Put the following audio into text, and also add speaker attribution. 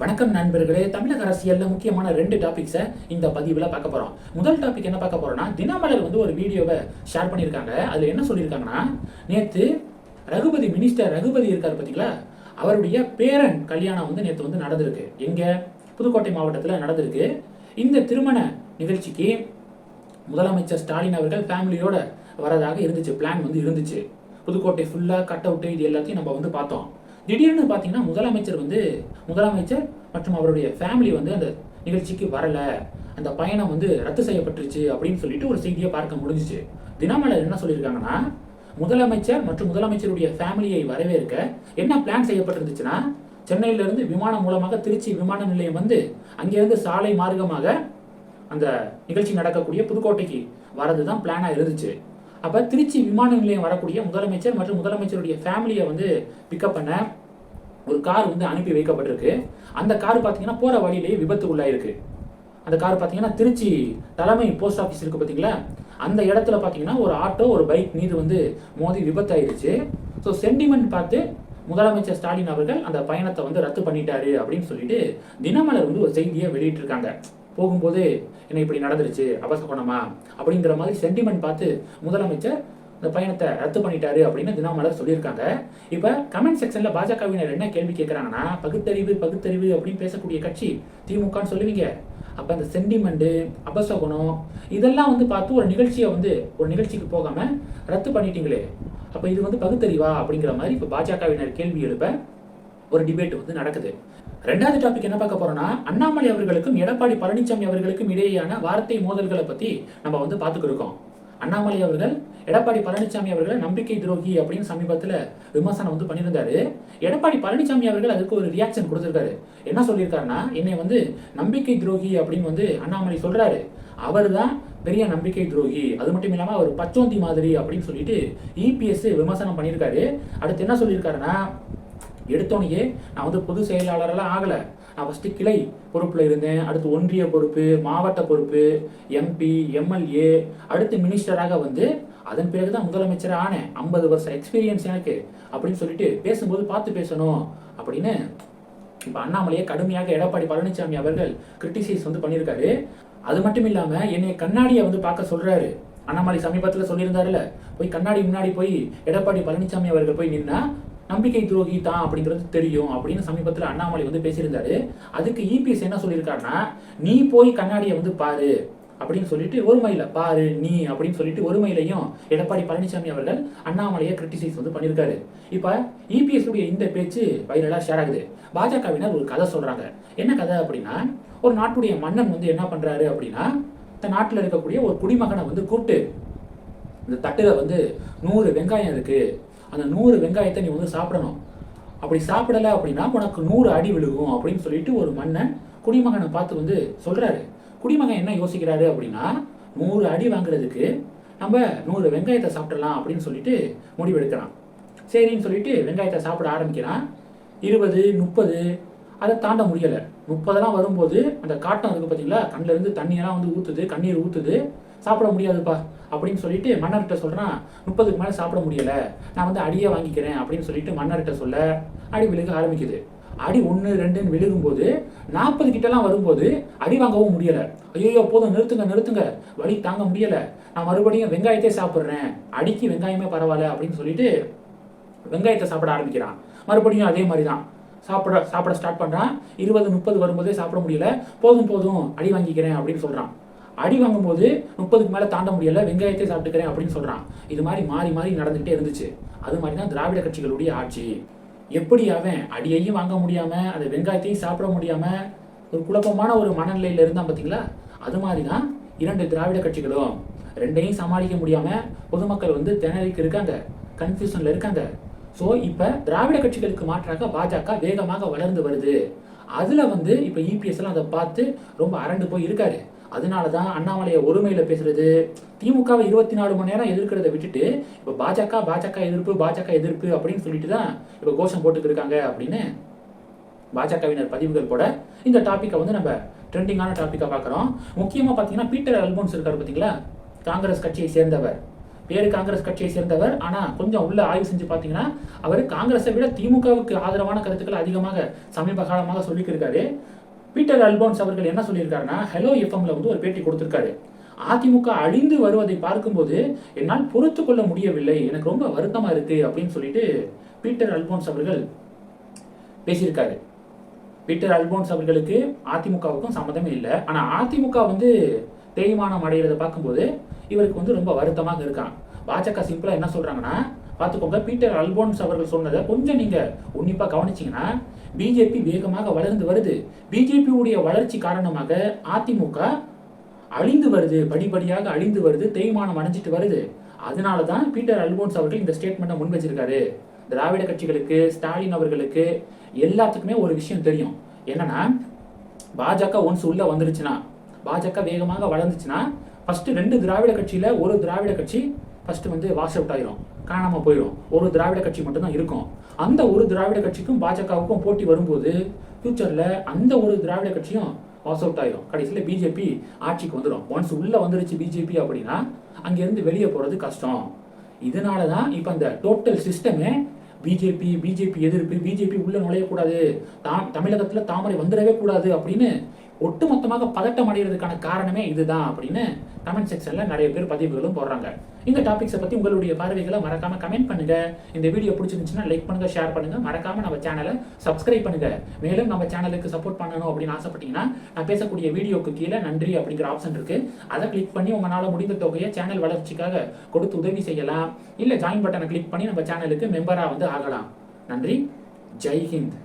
Speaker 1: வணக்கம் நண்பர்களே. தமிழக அரசியலில் முக்கியமான ரெண்டு டாபிக்ஸை இந்த பதிவில் பார்க்க போகிறோம் முதல் டாபிக் என்ன பார்க்க போகிறோம்னா தினமலர் வந்து ஒரு வீடியோவை ஷேர் பண்ணியிருக்காங்க. அதில் என்ன சொல்லியிருக்காங்கன்னா நேற்று ரகுபதி மினிஸ்டர் ரகுபதி இருக்கார் பார்த்தீங்களா அவருடைய பேரன் கல்யாணம் வந்து நேற்று வந்து நடந்திருக்கு. எங்கே? புதுக்கோட்டை மாவட்டத்தில் நடந்திருக்கு. இந்த திருமண நிகழ்ச்சிக்கு முதலமைச்சர் ஸ்டாலின் அவர்கள் ஃபேமிலியோட வரதாக இருந்துச்சு. பிளான் வந்து இருந்துச்சு. புதுக்கோட்டை ஃபுல்லாக கட் அவுட்டு இது எல்லாத்தையும் நம்ம வந்து பார்த்தோம். திடீர்னு பார்த்தீங்கன்னா முதலமைச்சர் வந்து முதலமைச்சர் மற்றும் அவருடைய ஃபேமிலி வந்து அந்த நிகழ்ச்சிக்கு வரல. அந்த பயணம் வந்து ரத்து செய்யப்பட்டுருச்சு அப்படின்னு சொல்லிட்டு ஒரு செய்தியை பார்க்க முடிஞ்சிச்சு. தினமலர் என்ன சொல்லியிருக்காங்கன்னா முதலமைச்சர் மற்றும் முதலமைச்சருடைய ஃபேமிலியை வரவேற்க என்ன பிளான் செய்யப்பட்டிருந்துச்சுன்னா சென்னையிலிருந்து விமானம் மூலமாக திருச்சி விமான நிலையம் வந்து அங்கேருந்து சாலை மார்க்கமாக அந்த நிகழ்ச்சி நடக்கக்கூடிய புதுக்கோட்டைக்கு வரது தான் பிளானாக இருந்துச்சு. அப்போ திருச்சி விமான நிலையம் வரக்கூடிய முதலமைச்சர் மற்றும் முதலமைச்சருடைய ஃபேமிலியை வந்து பிக்கப் பண்ண ஒரு கார் வந்து அனுப்பி வைக்கப்பட்டிருக்கு. அந்த கார் பார்த்தீங்கன்னா போகிற வழியிலேயே விபத்து உள்ளாயிருக்கு. அந்த கார் பார்த்தீங்கன்னா திருச்சி தலைமை போஸ்ட் ஆஃபீஸ் இருக்குது பார்த்தீங்களா அந்த இடத்துல பார்த்தீங்கன்னா ஒரு ஆட்டோ ஒரு பைக் மீது வந்து மோதி விபத்தாயிருச்சு. ஸோ சென்டிமெண்ட் பார்த்து முதலமைச்சர் ஸ்டாலின் அவர்கள் அந்த பயணத்தை வந்து ரத்து பண்ணிட்டாரு அப்படின்னு சொல்லிட்டு தினமலர் வந்து ஒரு செய்தியை வெளியிட்டிருக்காங்க. போகும்போது என்ன இப்படி நடந்துருச்சு? அபசகுணமா அப்படிங்கிற மாதிரி சென்டிமெண்ட் பார்த்து முதலமைச்சர் இந்த பயணத்தை ரத்து பண்ணிட்டாரு அப்படின்னு தினமலர் சொல்லியிருக்காங்க. இப்போ கமெண்ட் செக்ஷன்ல பாஜகவினர் என்ன கேள்வி கேட்குறாங்கன்னா பகுத்தறிவு பகுத்தறிவு அப்படின்னு பேசக்கூடிய கட்சி திமுகன்னு சொல்லுவீங்க. அப்போ அந்த சென்டிமெண்ட்டு அபசகுணம் இதெல்லாம் வந்து பார்த்து ஒரு நிகழ்ச்சியை வந்து ஒரு நிகழ்ச்சிக்கு போகாம ரத்து பண்ணிட்டீங்களே. அப்போ இது வந்து பகுத்தறிவா அப்படிங்கிற மாதிரி இப்போ பாஜகவினர் கேள்வி எழுப்ப ஒரு டிபேட் வந்து நடக்குது. ரெண்டாவது டாபிக் என்ன பார்க்க போறோம்னா அண்ணாமலை அவர்களுக்கும் எடப்பாடி பழனிசாமி அவர்களுக்கும் இடையேயான வார்த்தை மோதல்களை பத்தி நம்ம வந்து பார்த்துக்கிருக்கோம் அண்ணாமலை அவர்கள் எடப்பாடி பழனிசாமி அவர்களை நம்பிக்கை துரோகி அப்படின்னு சமீபத்தில் விமர்சனம் வந்து பண்ணியிருந்தாரு. எடப்பாடி பழனிசாமி அவர்கள் அதுக்கு ஒரு ரியாக்ஷன் கொடுத்துருக்காரு. என்ன சொல்லியிருக்காருன்னா என்னை வந்து நம்பிக்கை துரோகி அப்படின்னு வந்து அண்ணாமலை சொல்றாரு. அவர் தான் பெரிய நம்பிக்கை துரோகி. அது மட்டும் இல்லாமல் அவர் பச்சோந்தி மாதிரி அப்படின்னு சொல்லிட்டு இபிஎஸ் விமர்சனம் பண்ணியிருக்காரு. அடுத்து என்ன சொல்லியிருக்காருன்னா எடுத்தோனையே நான் வந்து பொது செயலாளரெல்லாம் ஆகலை. நான் ஃபஸ்ட்டு கிளை பொறுப்பில் இருந்தேன். அடுத்து ஒன்றிய பொறுப்பு மாவட்ட பொறுப்பு எம்பி எம்எல்ஏ அடுத்து மினிஸ்டராக வந்து அதன் பிறகு தான் முதலமைச்சராக ஆனேன். ஐம்பது வருஷம் எக்ஸ்பீரியன்ஸ் எனக்கு அப்படின்னு சொல்லிட்டு பேசும்போது பார்த்து பேசணும் அப்படின்னு இப்போ அண்ணாமலையை கடுமையாக எடப்பாடி பழனிசாமி அவர்கள் கிரிட்டிசைஸ் வந்து பண்ணியிருக்காரு. அது மட்டும் இல்லாமல் என்னை கண்ணாடியை வந்து பார்க்க சொல்கிறாரு அண்ணாமலை சமீபத்தில் சொல்லியிருந்தாருல போய் கண்ணாடி முன்னாடி போய் எடப்பாடி பழனிசாமி அவர்கள் போய் நின்னா நம்பிக்கை துரோகி தான் அப்படிங்கிறது தெரியும் அப்படின்னு சமீபத்தில் அண்ணாமலை வந்து பேசியிருந்தாரு. அதுக்கு இபிஎஸ் என்ன சொல்லியிருக்காருன்னா நீ போய் கண்ணாடியை வந்து பாரு அப்படின்னு சொல்லிட்டு ஒருமையில பாரு நீ அப்படின்னு சொல்லிட்டு ஒருமையிலையும் எடப்பாடி பழனிசாமி அவர்கள் அண்ணாமலையை கிரிட்டிசைஸ் வந்து பண்ணியிருக்காரு. இப்போ இபிஎஸ் உடைய இந்த பேச்சு வைரலாக ஷேர் ஆகுது. பாஜகவினர் ஒரு கதை சொல்றாங்க. என்ன கதை அப்படின்னா ஒரு நாட்டுடைய மன்னன் வந்து என்ன பண்றாரு அப்படின்னா இந்த நாட்டில் இருக்கக்கூடிய ஒரு குடிமகனை வந்து கூப்பிட்டு இந்த தட்டில் வந்து நூறு வெங்காயம் இருக்குது அந்த நூறு வெங்காயத்தை நீ வந்து சாப்பிடணும். அப்படி சாப்பிடலை அப்படின்னா உனக்கு நூறு அடி விழுகும் அப்படின்னு சொல்லிட்டு ஒரு மன்னன் குடிமகனை பார்த்து வந்து சொல்கிறாரு குடிமகன் என்ன யோசிக்கிறாரு அப்படின்னா நூறு அடி வாங்குறதுக்கு நம்ம நூறு வெங்காயத்தை சாப்பிடலாம் அப்படின்னு சொல்லிட்டு முடிவெடுக்கிறான். சரின்னு சொல்லிட்டு வெங்காயத்தை சாப்பிட ஆரம்பிக்கிறான். இருபது முப்பது அதை தாண்ட முடியலை. முப்பதெல்லாம் வரும்போது அந்த காட்டம் இருக்குது பார்த்தீங்களா கண்ணிலேருந்து தண்ணியெல்லாம் வந்து ஊற்றுது கண்ணீர் ஊற்றுது சாப்பிட முடியாதுப்பா அப்படின்னு சொல்லிட்டு மன்னர்கிட்ட சொல்கிறான் முப்பதுக்கு மேலே சாப்பிட முடியலை. நான் வந்து அடியே வாங்கிக்கிறேன் அப்படின்னு சொல்லிட்டு மன்னர்கிட்ட சொல்ல அடி விழுக ஆரம்பிக்குது. அடி ஒன்று ரெண்டுன்னு விழுகும்போது நாற்பது கிட்டலாம் வரும்போது அடி வாங்கவும் முடியலை. ஐயோ போதும் நிறுத்துங்க நிறுத்துங்க. வலி தாங்க முடியலை. நான் மறுபடியும் வெங்காயத்தை சாப்பிட்றேன். அடிக்கு வெங்காயமே பரவாயில்ல அப்படின்னு சொல்லிட்டு வெங்காயத்தை சாப்பிட ஆரம்பிக்கிறான். மறுபடியும் அதே மாதிரி தான் சாப்பிட சாப்பிட ஸ்டார்ட் பண்ணுறான் இருபது முப்பது வரும்போதே சாப்பிட முடியல. போதும் போதும் அடி வாங்கிக்கிறேன் அப்படின்னு சொல்கிறான் அடி வாங்கும்போது முப்பதுக்கு மேலே தாண்ட முடியல வெங்காயத்தை சாப்பிட்டுக்கிறேன் அப்படின்னு சொல்கிறான் இது மாதிரி மாறி மாறி நடந்துகிட்டே இருந்துச்சு. அது மாதிரி தான் திராவிட கட்சிகளுடைய ஆட்சி. எப்படி அவன் அடியையும் வாங்க முடியாமல் அந்த வெங்காயத்தையும் சாப்பிட முடியாமல் ஒரு குழப்பமான ஒரு மனநிலையில் இருந்தான் பார்த்தீங்களா அது மாதிரி தான் இரண்டு திராவிட கட்சிகளும் ரெண்டையும் சமாளிக்க முடியாமல் பொதுமக்கள் வந்து திணறிக்கு இருக்காங்க கன்ஃபியூஷனில் இருக்காங்க. ஸோ இப்போ திராவிட கட்சிகளுக்கு மாற்றாக பாஜக வேகமாக வளர்ந்து வருது. அதில் வந்து இப்போ இபிஎஸ் அதை பார்த்து ரொம்ப அரண்டு போய் இருக்காரு. அதனால தான் அண்ணாமலையை ஒருமையில் பேசுறது திமுகவை இருபத்தி நாலு மணி நேரம் எதிர்க்கிறத விட்டுட்டு இப்போ பாஜக பாஜக எதிர்ப்பு பாஜக எதிர்ப்பு அப்படின்னு சொல்லிட்டு தான் இப்போ கோஷம் போட்டுட்டு இருக்காங்க அப்படின்னு பாஜகவினர் பதிவுகள் போட இந்த டாப்பிக்கை வந்து நம்ம ட்ரெண்டிங்கான டாப்பிக்காக பார்க்குறோம். முக்கியமாக பார்த்தீங்கன்னா பீட்டர் அல்போன்ஸ் இருக்கார் பார்த்தீங்களா காங்கிரஸ் கட்சியை சேர்ந்தவர். பேரு காங்கிரஸ் கட்சியை சேர்ந்தவர். ஆனால் கொஞ்சம் உள்ள ஆய்வு செஞ்சு பார்த்தீங்கன்னா அவர் காங்கிரஸை விட திமுகவுக்கு ஆதரவான கருத்துக்கள் அதிகமாக சமீப காலமாக சொல்லிக்கிருக்காரு. பீட்டர் அல்போன்ஸ் அவர்கள் என்ன சொல்லியிருக்காருன்னா ஹலோ எஃப்எம்ல வந்து ஒரு பேட்டி கொடுத்துருக்காரு. அதிமுக அழிந்து வருவதை பார்க்கும்போது என்னால் பொறுத்து கொள்ள முடியவில்லை. எனக்கு ரொம்ப வருத்தமா இருக்கு அப்படின்னு சொல்லிட்டு பீட்டர் அல்போன்ஸ் அவர்கள் பேசியிருக்காரு. பீட்டர் அல்போன்ஸ் அவர்களுக்கு அதிமுகவுக்கும் சம்மந்தமே இல்லை. ஆனால் அதிமுக வந்து தேய்மானம் அடைகிறத பார்க்கும்போது இவருக்கு வந்து ரொம்ப வருத்தமாக இருக்கான். பாஜக சிம்பிளாக என்ன சொல்கிறாங்கன்னா பார்த்துக்கோங்க. பீட்டர் அல்போன்ஸ் அவர்கள் சொன்னதை கொஞ்சம் நீங்கள் உன்னிப்பாக கவனிச்சிங்கன்னா பிஜேபி வேகமாக வளர்ந்து வருது. பிஜேபியுடைய வளர்ச்சி காரணமாக அதிமுக அழிந்து வருது. படிப்படியாக அழிந்து வருது. தேய்மானம் அடைஞ்சிட்டு வருது. அதனால தான் பீட்டர் அல்போன்ஸ் அவர்கள் இந்த ஸ்டேட்மெண்ட்டை முன் வச்சிருக்காரு திராவிட கட்சிகளுக்கு ஸ்டாலின் அவர்களுக்கு எல்லாத்துக்குமே ஒரு விஷயம் தெரியும். என்னன்னா பாஜக ஒன்ஸ் உள்ள வந்துருச்சுன்னா பாஜக வேகமாக வளர்ந்துச்சுன்னா ஃபர்ஸ்ட் ரெண்டு திராவிட கட்சியில ஒரு திராவிட கட்சி ஃபஸ்ட்டு வந்து வாஷ் அவுட் ஆயிரும். காணாம போயிடும் ஒரு திராவிட கட்சி மட்டும்தான் இருக்கும். அந்த ஒரு திராவிட கட்சிக்கும் பாஜகவுக்கும் போட்டி வரும்போது ஃப்யூச்சரில் அந்த ஒரு திராவிட கட்சியும் வாஷ் அவுட் ஆயிரும். கடைசியில் பிஜேபி ஆட்சிக்கு வந்துடும் ஒன்ஸ் உள்ளே வந்துருச்சு பிஜேபி அப்படின்னா அங்கேருந்து வெளியே போகிறது கஷ்டம். இதனால தான் இப்போ அந்த டோட்டல் சிஸ்டமே பிஜேபி பிஜேபி எதிர்ப்பு பிஜேபி உள்ளே நுழையக்கூடாது. தாம் தமிழகத்தில் தாமரை வந்துடவே கூடாது அப்படின்னு ஒட்டுமொத்தமாக பதட்டம் அடைகிறதுக்கான காரணமே இதுதான் அப்படின்னு கமெண்ட் செக்ஷன்ல நிறைய பேர் பதிவுகளும் போடுறாங்க. இந்த டாபிக்ஸை பத்தி உங்களுடைய பார்வைகளை மறக்காம கமெண்ட் பண்ணுங்க. இந்த வீடியோ பிடிச்சிருந்துச்சுன்னா லைக் பண்ணுங்க ஷேர் பண்ணுங்க. மறக்காம நம்ம சேனலை சப்ஸ்கிரைப் பண்ணுங்க. மேலும் நம்ம சேனலுக்கு சப்போர்ட் பண்ணணும் அப்படின்னு ஆசைப்பட்டீங்கன்னா நான் பேசக்கூடிய வீடியோக்கு கீழே நன்றி அப்படிங்கிற ஆப்ஷன் இருக்கு. அதை கிளிக் பண்ணி உங்களால் முடிந்த தொகையை சேனல் வளர்ச்சிக்காக கொடுத்து உதவி செய்யலாம். இல்ல ஜாயின் பட்டனை கிளிக் பண்ணி நம்ம சேனலுக்கு மெம்பரா வந்து ஆகலாம். நன்றி. ஜெய்ஹிந்த்